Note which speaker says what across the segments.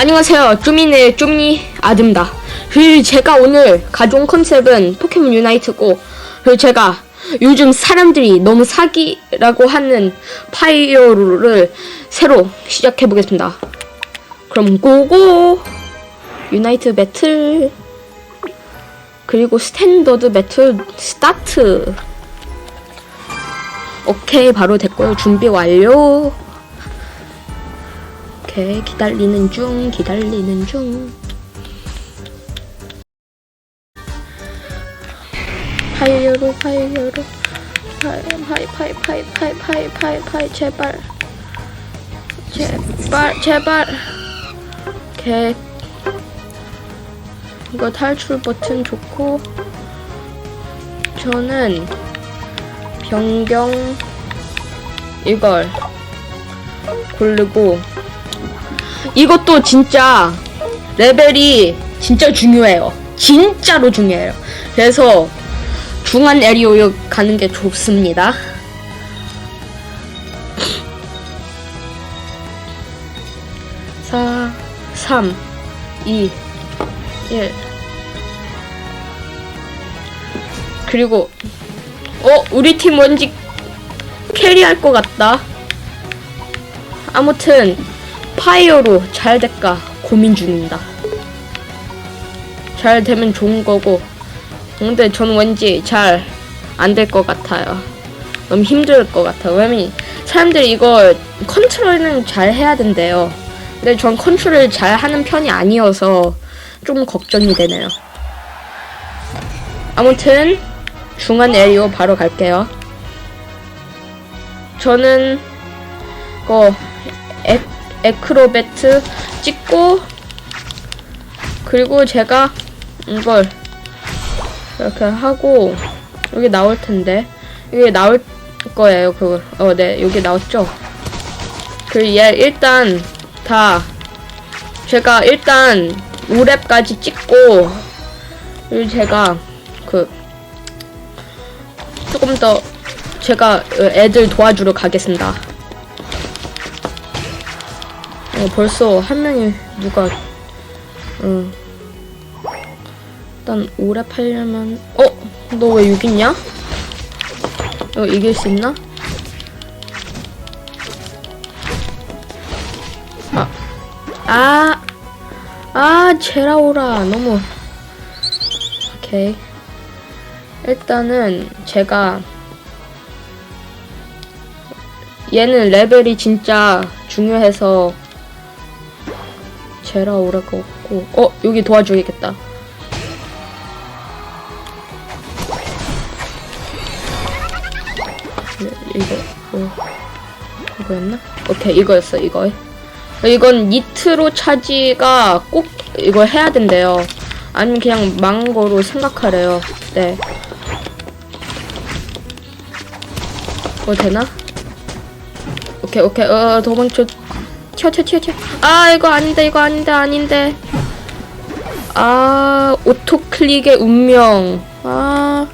Speaker 1: 안녕하세요. 쪼미네 쪼미 아듭니다. 그리고 제가 오늘 가져온 컨셉은 포켓몬 유나이트고 그리고 제가 요즘 사람들이 너무 사기라고 하는 파이어를 새로 시작해 보겠습니다. 그럼 고고 유나이트 배틀 그리고 스탠더드 배틀 스타트 오케이 바로 됐고요. 준비 완료. 오케이 기다리는 중 기다리는 중. 파이어로 파이어로 파이 파이 파이 파이 파이 파이 파이 파이 제발. 제발 제발. 오케이 이거 탈출 버튼 좋고. 저는 변경 이걸 고르고 이것도 진짜 레벨이 진짜 중요해요. 진짜로 중요해요. 그래서 중한 에리오 가는 게 좋습니다. 사, 삼, 이, 일. 그리고 어 우리 팀 왠지 캐리할 것 같다. 아무튼 파이어로 잘 될까 고민 중입니다. 잘 되면 좋은 거고, 근데 저는 왠지 잘 안 될 것 같아요. 너무 힘들 것 같아요. 왜냐면 사람들이 이거 컨트롤은 잘 해야 된대요. 근데 전 컨트롤 잘 하는 편이 아니어서 좀 걱정이 되네요. 아무튼 중간 에리오 바로 갈게요. 저는 그 에, 에크로베트 찍고 그리고 제가 이걸 이렇게 하고 여기 나올 텐데. 여기 나올 거예요 그거 어네 여기 나왔죠? 그얘 일단 다 제가 일단 5랩까지 찍고 그리고 제가 그 조금 더 제가 애들 도와주러 가겠습니다 어, 벌써 한 명이 누가 응 일단 오래 팔려면 어? 너왜 여기 있냐? 너 이길 수 있나? 아, 아, 아, 제라오라 너무 오케이 일단은 제가 얘는 레벨이 진짜 중요해서 제라오라가 없고. 어 여기 도와줘야겠다. 네, 이거 뭐 이거였나? 오케이 이거였어 이거. 이건 니트로 차지가 꼭 이걸 해야 된대요. 아니면 그냥 망한 거로 생각하래요. 네. 뭐 되나? 오케이 오케이. 어 도망쳐 튀어 튀어 튀어 튀어 아 이거 아닌데 이거 아닌데 아닌데 아 오토 클릭의 운명 아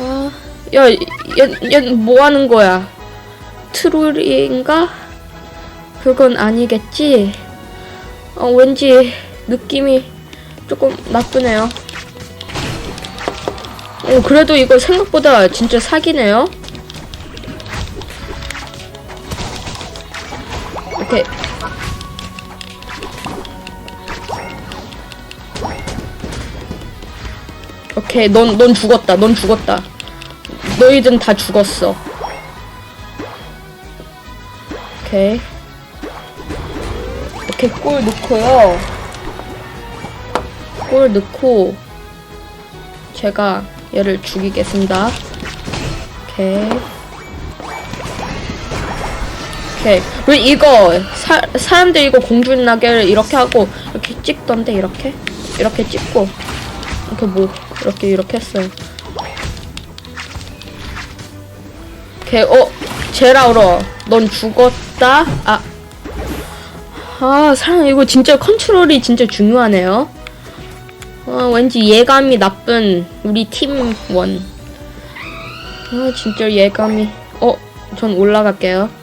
Speaker 1: 아, 야, 얘, 얘, 뭐 하는 거야? 트롤인가? 그건 아니겠지? 어, 왠지 느낌이 조금 나쁘네요. 어, 그래도 이거 생각보다 진짜 사기네요? 오케이. 오케이, 넌, 넌 죽었다. 넌 죽었다. 너희들은 다 죽었어. 오케이. 오케이, 골 넣고요. 골 넣고, 제가 얘를 죽이겠습니다. 오케이. 오케이. 왜 이거, 사, 사람들 이거 공주는 나게를 이렇게 하고, 이렇게 찍던데, 이렇게? 이렇게 찍고, 이렇게 뭐, 이렇게, 이렇게 했어요. 오케이, 어, 제라우러, 넌 죽었다? 아. 아, 사람, 이거 진짜 컨트롤이 진짜 중요하네요. 아, 왠지 예감이 나쁜 우리 팀원. 아, 진짜 예감이. 어, 전 올라갈게요.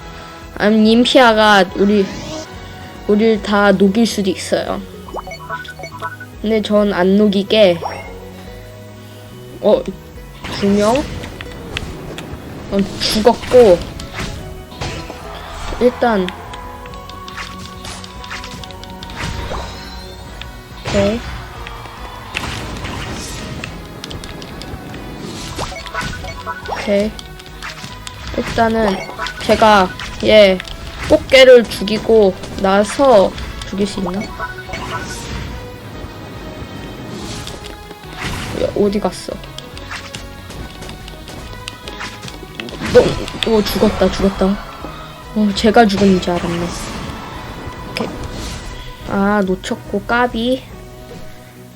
Speaker 1: 아니, 님피아가 우리 우리를 다 녹일 수도 있어요. 근데 전 안 녹이게. 어, 두 명? 어, 죽었고. 일단. 오케이. 오케이. 일단은 제가 얘 꽃게를 죽이고 나서 죽일 수 있나? 야, 어디 갔어? 너, 어, 죽었다, 죽었다. 어, 제가 죽은 줄 알았네. 오케이. 아, 놓쳤고, 까비.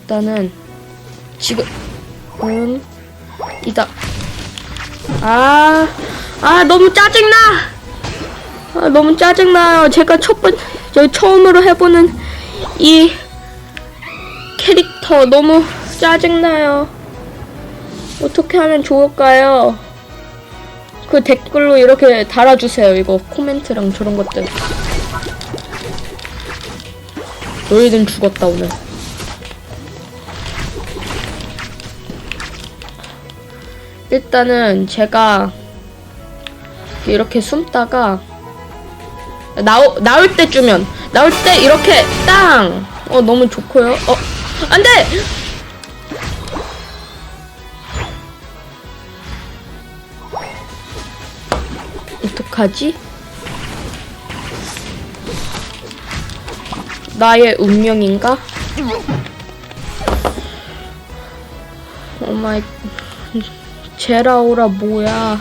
Speaker 1: 일단은, 지금, 음, 이다. 아, 아, 너무 짜증나! 아, 너무 짜증나요. 제가 첫 번, 저 처음으로 해보는 이 캐릭터 너무 짜증나요. 어떻게 하면 좋을까요? 그 댓글로 이렇게 달아주세요. 이거 코멘트랑 저런 것들. 너희는 죽었다 오늘. 일단은 제가 이렇게 숨다가 나오, 나올 때쯤면 나올 때 이렇게 땅! 어 너무 좋고요. 어 안돼! 어떡하지? 나의 운명인가? 오마이 제라오라 뭐야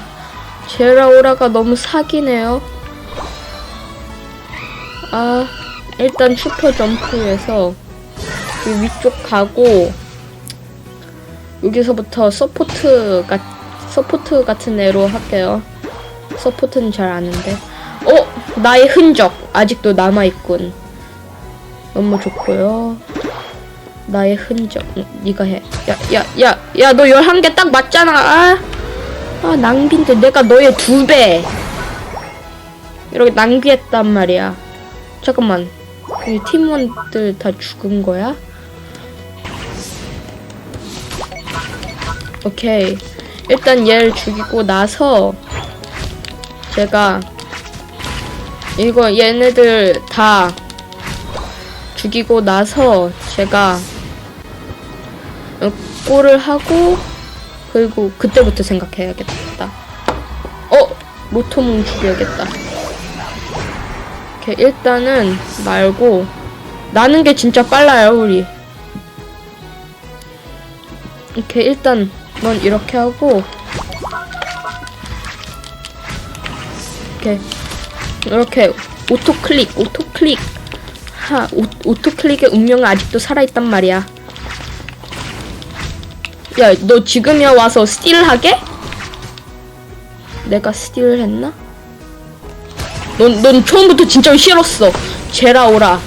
Speaker 1: 제라오라가 너무 사기네요 아 일단 슈퍼 점프해서 이 위쪽 가고 여기서부터 서포트 가 서포트 같은 애로 할게요 서포트는 잘 아는데. 어? 나의 흔적 아직도 남아 있군. 너무 좋고요. 나의 흔적. 응, 네가 해. 야, 야, 야, 야, 너 11개 딱 맞잖아. 아, 아 낭비인데 내가 너의 두 배. 이렇게 낭비했단 말이야. 잠깐만. 이 팀원들 다 죽은 거야? 오케이. 일단 얘를 죽이고 나서 제가 이거 얘네들 다 죽이고 나서 제가 어, 골을 하고 그리고 그때부터 생각해야겠다. 어 로토몽 죽여야겠다. 오케이 일단은 말고 나는 게 진짜 빨라요 우리. 오케이 일단 넌 이렇게 하고 이렇게 이렇게 오토 클릭 오토 클릭 하 오, 오토 클릭의 운명은 아직도 살아있단 말이야 야 너 지금이야 와서 스틸하게? 내가 스틸을 했나? 넌, 넌 처음부터 진짜 싫었어 제라오라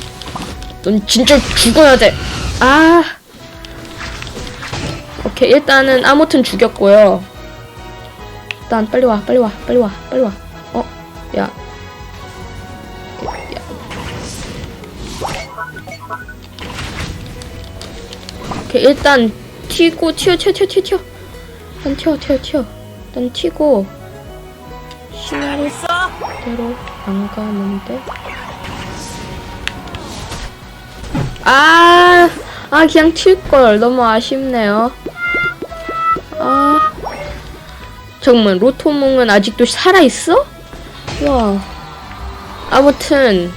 Speaker 1: 넌 진짜 죽어야 돼 아 오케이 일단은 아무튼 죽였고요 일단 빨리 와 빨리 와 빨리 와 빨리 와 어? 야. 야. 오케이, 일단 튀고 튀어 튀어 튀어 튀어 튀어. 일단 튀어 튀어 튀어. 일단 튀고 시나리오 대로 안 가는데. 아, 아 그냥 튈걸 너무 아쉽네요. 아, 정말 로토몽은 아직도 살아 있어? 와. 아무튼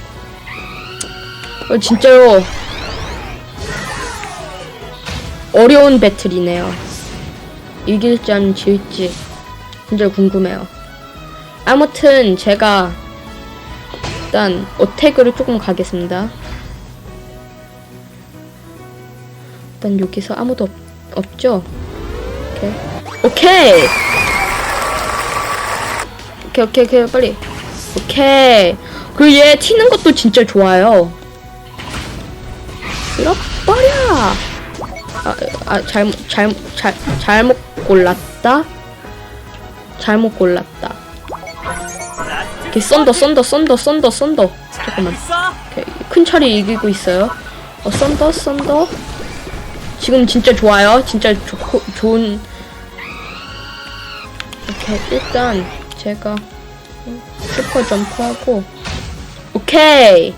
Speaker 1: 어, 진짜로 어려운 배틀이네요. 이길지 아니면 질지 진짜 궁금해요. 아무튼 제가 일단 어택으로 조금 가겠습니다. 일단 여기서 아무도 없, 없죠? 오케이. 오케이! 오케이 오케이 오케이 빨리 오케이 그리고 얘 튀는 것도 진짜 좋아요 잃어버려 아, 아 잘못 잘못 잘 잘못 골랐다 잘못 골랐다 오케이 썬더 썬더 썬더 썬더 썬더. 잠깐만? 오케이, 큰 철이 이기고 있어요. 어 썬더 썬더. 지금 진짜 좋아요. 진짜 좋고 좋은. 오케이 일단 제가 슈퍼 점프하고. 오케이.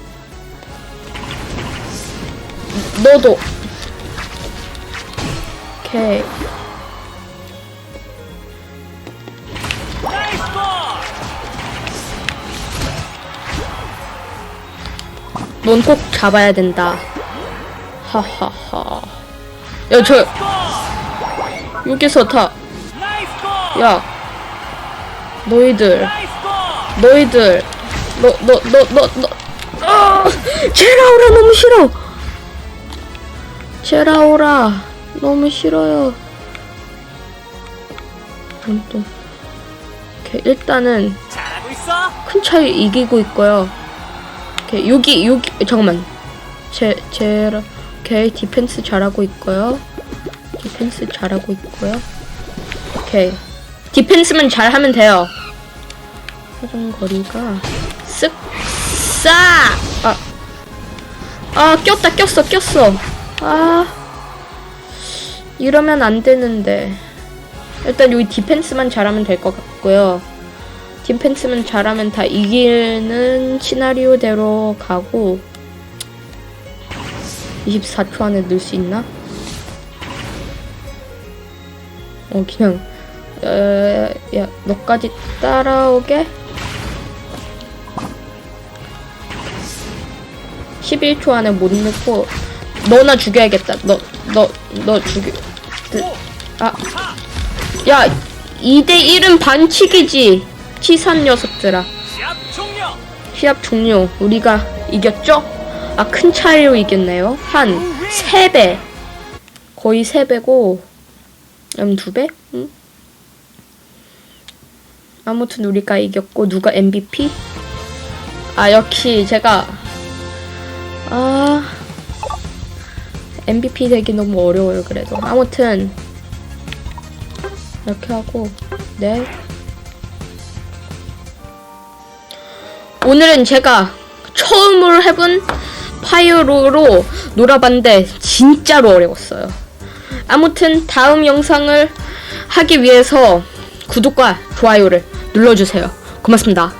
Speaker 1: 너도. 오케이 넌 꼭 잡아야 된다 하하하 야 저 여기서 다! 야, 너희들! 너희들, 너, 너, 너, 너, 너, 아, 제라오라 너무 싫어. 제라오라 너무 싫어요. 일단은? 큰 차이 이기고 있고요. 오케이, 여기, 여기, 잠깐만. 제, 제라, 오케이, 디펜스 잘하고 있고요. 디펜스 잘하고 있고요. 오케이. 디펜스만 잘하면 돼요. 사정 거리가 쓱, 싸! 아, 아, 꼈다, 꼈어, 꼈어. 아, 이러면 안 되는데. 일단 여기 디펜스만 잘하면 될 것 같고요. 디펜스만 잘하면 다 이기는 시나리오대로 가고 24초 안에 넣을 수 있나? 어 그냥 야, 야 너까지 따라오게? 11초 안에 못 넣고 너나 죽여야겠다. 너 너 너 죽여. 아. 야 2대1은 반칙이지 치산 녀석들아
Speaker 2: 시합 종료!
Speaker 1: 시합 종료. 우리가 이겼죠? 아, 큰 차이로 이겼네요. 한 3배. 거의 3배고, 음, 2배? 응? 아무튼 우리가 이겼고, 누가 MVP? 아, 역시 제가, 아, MVP 되기 너무 어려워요, 그래도. 아무튼, 이렇게 하고, 네. 오늘은 제가 처음으로 해본 파이어로로 놀아봤는데 진짜로 어려웠어요. 아무튼 다음 영상을 하기 위해서 구독과 좋아요를 눌러주세요. 고맙습니다.